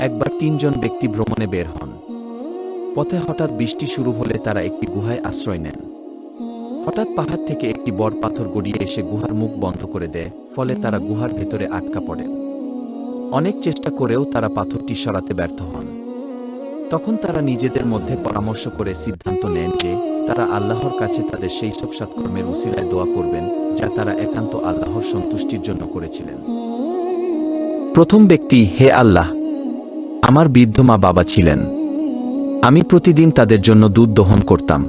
একবার তিনজন ব্যক্তি ভ্রমণে বের হন। পথে হঠাৎ বৃষ্টি শুরু হলে তারা একটি গুহায় আশ্রয় নেন। হঠাৎ পাহাড় থেকে একটি বড় পাথর গড়িয়ে এসে গুহার মুখ বন্ধ করে দেয়, ফলে তারা গুহার ভেতরে আটকা পড়েন। অনেক চেষ্টা করেও তারা পাথরটি সরাতে ব্যর্থ হন। তখন তারা নিজেদের মধ্যে পরামর্শ করে সিদ্ধান্ত নেন যে, তারা আল্লাহর কাছে তাদের সেই সব সৎকর্মের উসিলায় দোয়া করবেন, যা তারা একান্ত আল্লাহর সন্তুষ্টির জন্য করেছিলেন। প্রথম ব্যক্তি হে আল্লাহ, আমার বৃদ্ধ মা বাবা ছিলেন। আমি প্রতিদিন তাদের জন্য দুধ দহন করতাম।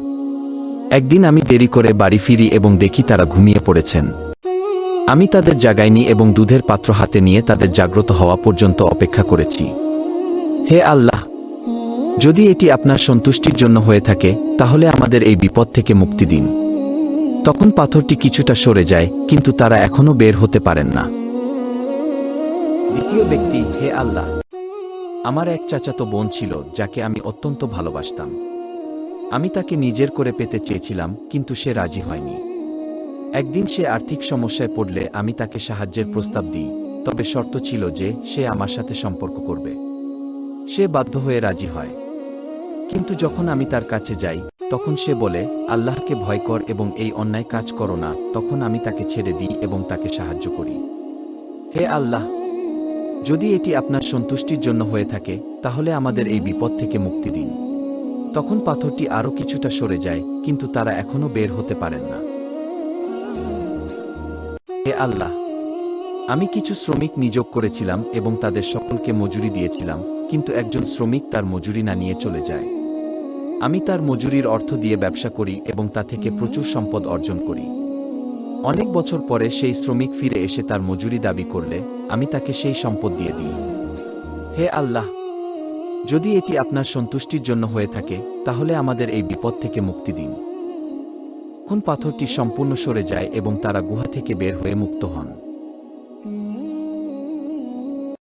একদিন আমি দেরি করে বাড়ি ফিরি এবং দেখি তারা ঘুমিয়ে পড়েছেন। আমি তাদের জাগাইনি এবং দুধের পাত্র হাতে নিয়ে তাদের জাগ্রত হওয়া পর্যন্ত অপেক্ষা করেছি। হে আল্লাহ, যদি এটি আপনার সন্তুষ্টির জন্য হয়ে থাকে, তাহলে আমাদের এই বিপদ থেকে মুক্তি দিন। তখন পাথরটি কিছুটা সরে যায়, কিন্তু তারা এখনও বের হতে পারেন না। দ্বিতীয় ব্যক্তি, হে আল্লাহ। আমার এক চাচাতো বোন ছিল, যাকে আমি অত্যন্ত ভালোবাসতাম। আমি তাকে নিজের করে পেতে চেয়েছিলাম, কিন্তু সে রাজি হয়নি। একদিন সে আর্থিক সমস্যায় পড়লে আমি তাকে সাহায্যের প্রস্তাব দিই, তবে শর্ত ছিল যে সে আমার সাথে সম্পর্ক করবে। সে বাধ্য হয়ে রাজি হয়। কিন্তু যখন আমি তার কাছে যাই, তখন সে বলে, আল্লাহকে ভয় কর এবং এই অন্যায় কাজ করো না। তখন আমি তাকে ছেড়ে দিই এবং তাকে সাহায্য করি। হে আল্লাহ যদি এটি আপনার সন্তুষ্টির জন্য হয়ে থাকে, তাহলে আমাদের এই বিপদ থেকে মুক্তি দিন। তখন পাথরটি আরও কিছুটা সরে যায়, কিন্তু তারা এখনও বের হতে পারেন না। হে আল্লাহ, আমি কিছু শ্রমিক নিয়োগ করেছিলাম এবং তাদের সকলকে মজুরি দিয়েছিলাম, কিন্তু একজন শ্রমিক তার মজুরি না নিয়ে চলে যায়। আমি তার মজুরির অর্থ দিয়ে ব্যবসা করি এবং তা থেকে প্রচুর সম্পদ অর্জন করি। অনেক বছর পরে সেই শ্রমিক ফিরে এসে তার মজুরি দাবি করলে আমি তাকে সেই সম্পদ দিয়ে দিই। হে আল্লাহ, যদি এটি আপনার সন্তুষ্টির জন্য হয়ে থাকে, তাহলে আমাদের এই বিপদ থেকে মুক্তি দিন। কোন পাথরটি সম্পূর্ণ সরে যায় এবং তারা গুহা থেকে বের হয়ে মুক্ত হন।